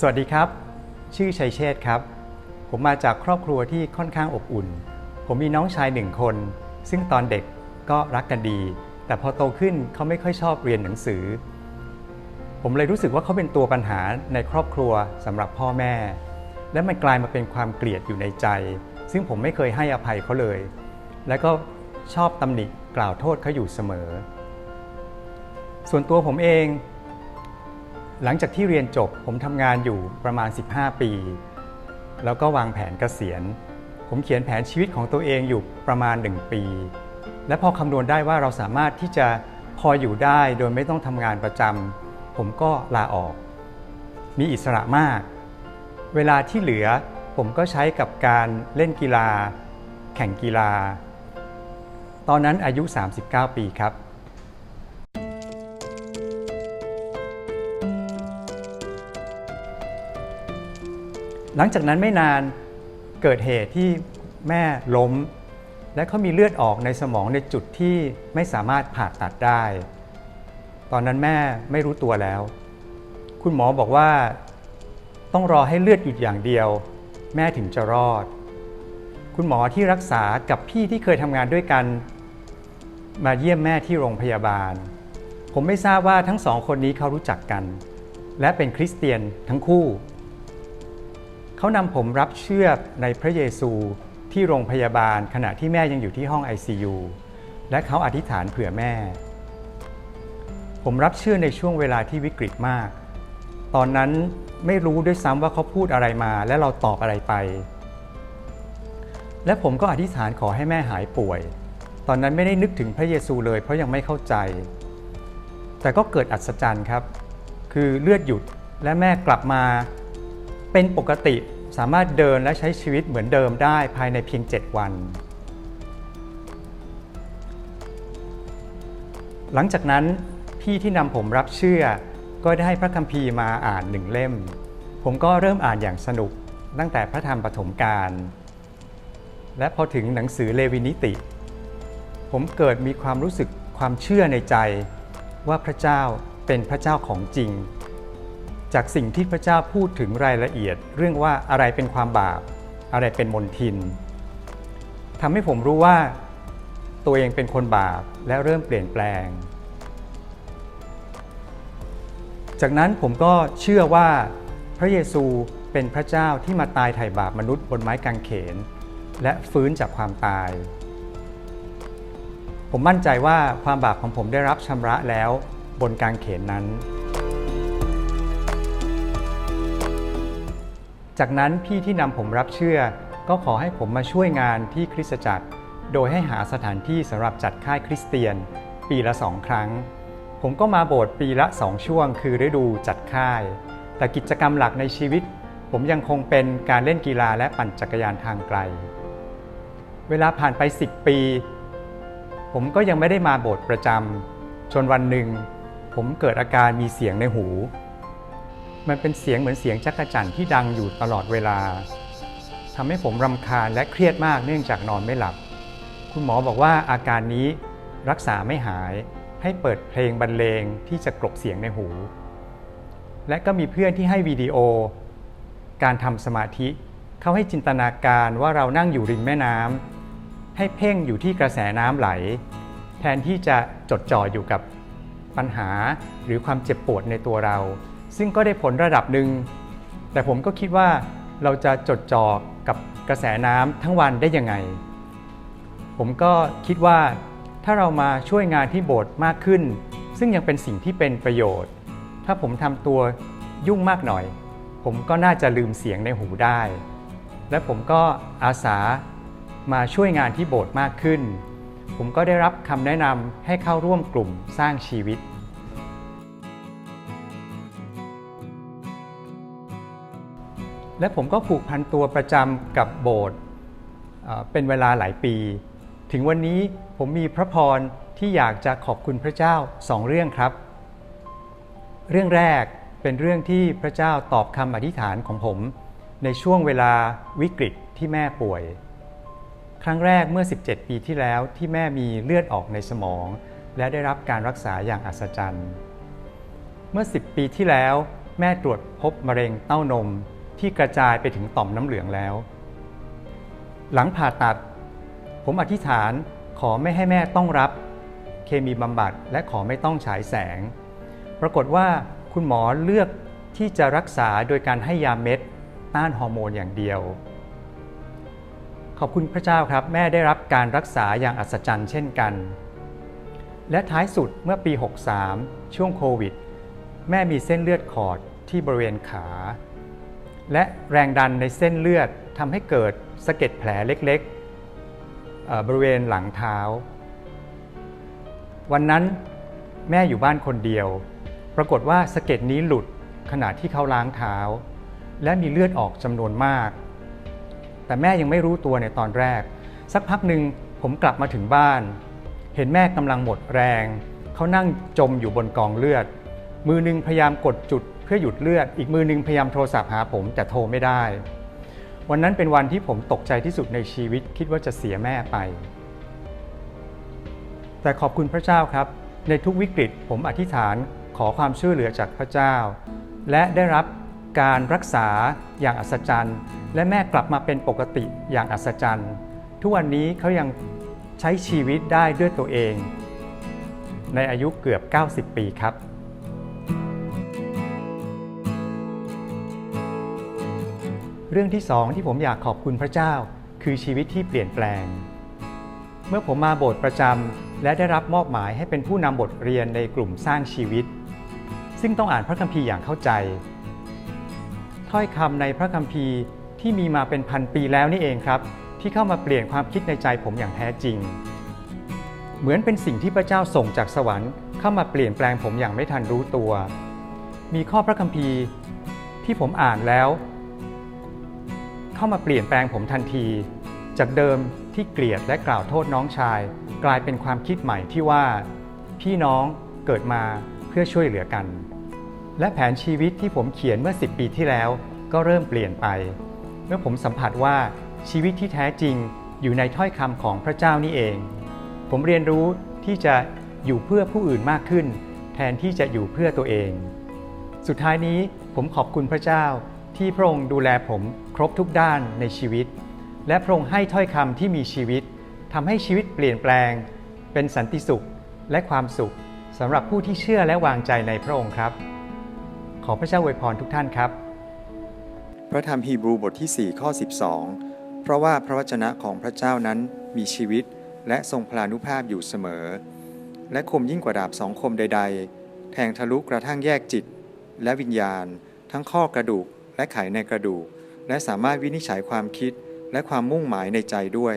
สวัสดีครับ ชื่อชัยเชษครับ ผมมาจากครอบครัวที่ค่อนข้างอบอุ่น ผมมีน้องชายหนึ่งคน ซึ่งตอนเด็กก็รักกันดี แต่พอโตขึ้นเขาไม่ค่อยชอบเรียนหนังสือ ผมเลยรู้สึกว่าเขาเป็นตัวปัญหาในครอบครัวสำหรับพ่อแม่ และมันกลายมาเป็นความเกลียดอยู่ในใจ ซึ่งผมไม่เคยให้อภัยเขาเลย และก็ชอบตำหนิกล่าวโทษเขาอยู่เสมอ ส่วนตัวผมเอง หลังจากที่เรียนจบผมทำงานอยู่ประมาณ 15 ปี แล้วก็วางแผนเกษียณ ผมเขียนแผนชีวิตของตัวเองอยู่ประมาณ 1 ปี และพอคำนวณได้ว่าเราสามารถที่จะพออยู่ได้โดยไม่ต้องทำงานประจำผมก็ลาออก มีอิสระมาก เวลาที่เหลือผมก็ใช้กับการเล่นกีฬา แข่งกีฬา ตอนนั้นอายุ 39 ปีครับ หลังจากนั้นไม่นานเกิดเหตุที่แม่ล้ม และเขามีเลือดออกในสมองในจุดที่ไม่สามารถผ่าตัดได้ ตอนนั้นแม่ไม่รู้ตัวแล้ว คุณหมอบอกว่าต้องรอให้เลือดหยุดอย่างเดียว แม่ถึงจะรอด คุณหมอที่รักษากับพี่ที่เคยทำงานด้วยกัน มาเยี่ยมแม่ที่โรงพยาบาล ผมไม่ทราบว่าทั้งสองคนนี้เขารู้จักกัน และเป็นคริสเตียนทั้งคู่ เขานำผมรับเชื่อในพระเยซูที่โรงพยาบาลขณะที่แม่ยังอยู่ที่ห้อง ICU และเขาอธิษฐานเผื่อแม่ ผมรับเชื่อในช่วงเวลาที่วิกฤตมาก ตอนนั้นไม่รู้ด้วยซ้ำว่าเขาพูดอะไรมาและเราตอบอะไรไป และผมก็อธิษฐานขอให้แม่หายป่วย ตอนนั้นไม่ได้นึกถึงพระเยซูเลยเพราะยังไม่เข้าใจ แต่ก็เกิดอัศจรรย์ครับ คือเลือดหยุดและแม่กลับมา เป็นปกติสามารถเดินและใช้ชีวิตเหมือนเดิมได้ภายในเพียง 7 วัน หลังจากนั้นพี่ที่นำผมรับเชื่อ ก็ได้ให้พระคัมภีร์มาอ่านหนึ่งเล่ม ผมก็เริ่มอ่านอย่างสนุกตั้งแต่พระธรรมปฐมกาลและพอถึงหนังสือเลวินิติ ผมเกิดมีความรู้สึกความเชื่อในใจว่าพระเจ้าเป็นพระเจ้าของจริง จากสิ่งที่พระเจ้าพูดถึงรายละเอียด เรื่องว่าอะไรเป็นความบาป อะไรเป็นมนทินทำให้ผมรู้ว่า ตัวเองเป็นคนบาปและเริ่มเปลี่ยนแปลง จากนั้นผมก็เชื่อว่าพระเยซูเป็นพระเจ้าที่มาตายไถ่บาปมนุษย์บนไม้กางเขน และฟื้นจากความตาย ผมมั่นใจว่าความบาปของผมได้รับชำระแล้วบนกางเขนนั้น จากนั้นพี่ที่นำผมรับเชื่อ ก็ขอให้ผมมาช่วยงานที่คริสตจักร โดยให้หาสถานที่สำหรับจัดค่ายคริสเตียน ปีละสองครั้ง ผมก็มาโบสถ์ปีละสองช่วง คือฤดูจัดค่าย แต่กิจกรรมหลักในชีวิต ผมยังคงเป็นการเล่นกีฬาและปั่นจักรยานทางไกล เวลาผ่านไป 10 ปี ผมก็ยังไม่ได้มาโบสถ์ประจำจนวันหนึ่ง ผมเกิดอาการมีเสียงในหู มันเป็นเสียงเหมือนเสียงจักรจั่นที่ดังอยู่ตลอดเวลาทำให้ผมรำคาญและเครียดมากเนื่องจากนอนไม่หลับ คุณหมอบอกว่าอาการนี้รักษาไม่หายให้เปิดเพลงบรรเลงที่จะกลบเสียงในหู และก็มีเพื่อนที่ให้วิดีโอ การทำสมาธิ เขาให้จินตนาการว่าเรานั่งอยู่ริมแม่น้ำให้เพ่งอยู่ที่กระแสน้ำไหล แทนที่จะจดจ่ออยู่กับปัญหาหรือความเจ็บปวดในตัวเรา ซึ่งก็ได้ผลระดับหนึ่ง แต่ผมก็คิดว่าเราจะจดจ่อกับกระแสน้ำทั้งวันได้ยังไง ผมก็คิดว่าถ้าเรามาช่วยงานที่โบสถ์มากขึ้น ซึ่งยังเป็นสิ่งที่เป็นประโยชน์ ถ้าผมทำตัวยุ่งมากหน่อย ผมก็น่าจะลืมเสียงในหูได้ และผมก็อาสามาช่วยงานที่โบสถ์มากขึ้น ผมก็ได้รับคำแนะนำให้เข้าร่วมกลุ่มสร้างชีวิต และผมก็ผูกพันตัวประจำกับโบสถ์เป็นเวลาหลายปี ถึงวันนี้ผมมีพระพรที่อยากจะขอบคุณพระเจ้าสองเรื่องครับ เรื่องแรกเป็นเรื่องที่พระเจ้าตอบคำอธิษฐานของผม ในช่วงเวลาวิกฤตที่แม่ป่วย ครั้งแรกเมื่อ 17 ปีที่แล้วที่แม่มีเลือดออกในสมอง และได้รับการรักษาอย่างอัศจรรย์ เมื่อ 10 ปีที่แล้ว แม่ตรวจพบมะเร็งเต้านม ที่กระจายไปถึงต่อมน้ำเหลืองแล้ว หลังผ่าตัด ผมอธิษฐานขอไม่ให้แม่ต้องรับ เคมีบำบัดและขอไม่ต้องฉายแสง ปรากฏว่าคุณหมอเลือกที่จะรักษาโดยการให้ยาเม็ดต้านฮอร์โมนอย่างเดียว ขอบคุณพระเจ้าครับ แม่ได้รับการรักษาอย่างอัศจรรย์เช่นกัน และท้ายสุดเมื่อปี 63 ช่วงโควิด แม่มีเส้นเลือดขอดที่บริเวณขา และแรงดันในเส้นเลือดทำให้เกิดสะเก็ดแผลเล็กๆบริเวณหลังเท้า วันนั้นแม่อยู่บ้านคนเดียว ปรากฏว่าสะเก็ดนี้หลุดขณะที่เขาล้างเท้า และมีเลือดออกจำนวนมาก แต่แม่ยังไม่รู้ตัวในตอนแรก สักพักหนึ่งผมกลับมาถึงบ้าน เห็นแม่กำลังหมดแรง เขานั่งจมอยู่บนกองเลือด มือหนึงพยายามกดจุด เพื่อหยุดเลือด อีกมือหนึงพยายามโทรศัพท์หาผมแต่โทรไม่ได้ วันนั้นเป็นวันที่ผมตกใจที่สุดในชีวิตคิดว่าจะเสียแม่ไป แต่ขอบคุณพระเจ้าครับ ในทุกวิกฤตผมอธิษฐานขอความช่วยเหลือจากพระเจ้า และได้รับการรักษาอย่างอัศจรรย์ และแม่กลับมาเป็นปกติอย่างอัศจรรย์ ทุกวันนี้เขายังใช้ชีวิตได้ด้วยตัวเอง ในอายุเกือบ 90 ปีครับ รื่องที่สองที่ผมอยากขอบคุณพระเจ้า คือชีวิตที่เปลี่ยนแปลง เมื่อผมมาโบสถ์ประจำและได้รับมอบหมายให้เป็นผู้นำบทเรียนในกลุ่มสร้างชีวิต ซึ่งต้องอ่านพระคัมภีร์อย่างเข้าใจ ถ้อยคำในพระคัมภีร์ที่มีมาเป็นพันปีแล้วนี่เองครับ ที่เข้ามาเปลี่ยนความคิดในใจผมอย่างแท้จริง เหมือนเป็นสิ่งที่พระเจ้าส่งจากสวรรค์เข้ามาเปลี่ยนแปลงผมอย่างไม่ทันรู้ตัว มีข้อพระคัมภีร์ที่ผมอ่านแล้ว เข้ามาเปลี่ยนแปลงผมทันที จากเดิมที่เกลียดและกล่าวโทษน้องชาย กลายเป็นความคิดใหม่ที่ว่า พี่น้องเกิดมาเพื่อช่วยเหลือกัน และแผนชีวิตที่ผมเขียนเมื่อ 10 ปีที่แล้ว ก็เริ่มเปลี่ยนไป เมื่อผมสัมผัสว่าชีวิตที่แท้จริงอยู่ในถ้อยคำของพระเจ้านี่เอง ผมเรียนรู้ที่จะอยู่เพื่อผู้อื่นมากขึ้น แทนที่จะอยู่เพื่อตัวเอง สุดท้ายนี้ผมขอบคุณพระเจ้าที่พระองค์ดูแลผม ครบทุกด้านในชีวิต และพระองค์ให้ถ้อยคำที่มีชีวิตทำให้ชีวิตเปลี่ยนแปลง เป็นสันติสุขและความสุขสำหรับผู้ที่เชื่อและวางใจในพระองค์ครับ ขอพระเจ้าอวยพรทุกท่านครับ พระธรรมฮีบรูบทที่ 4 ข้อ 12 เพราะว่าพระวจนะของพระเจ้านั้นมีชีวิตและทรงพลานุภาพอยู่เสมอ และคมยิ่งกว่าดาบสองคมใด ๆ แทงทะลุกระทั่งแยกจิต และวิญญาณ ทั้งข้อกระดูกและไขในกระดูก และสามารถวินิจฉัยความคิดและความมุ่งหมายในใจด้วย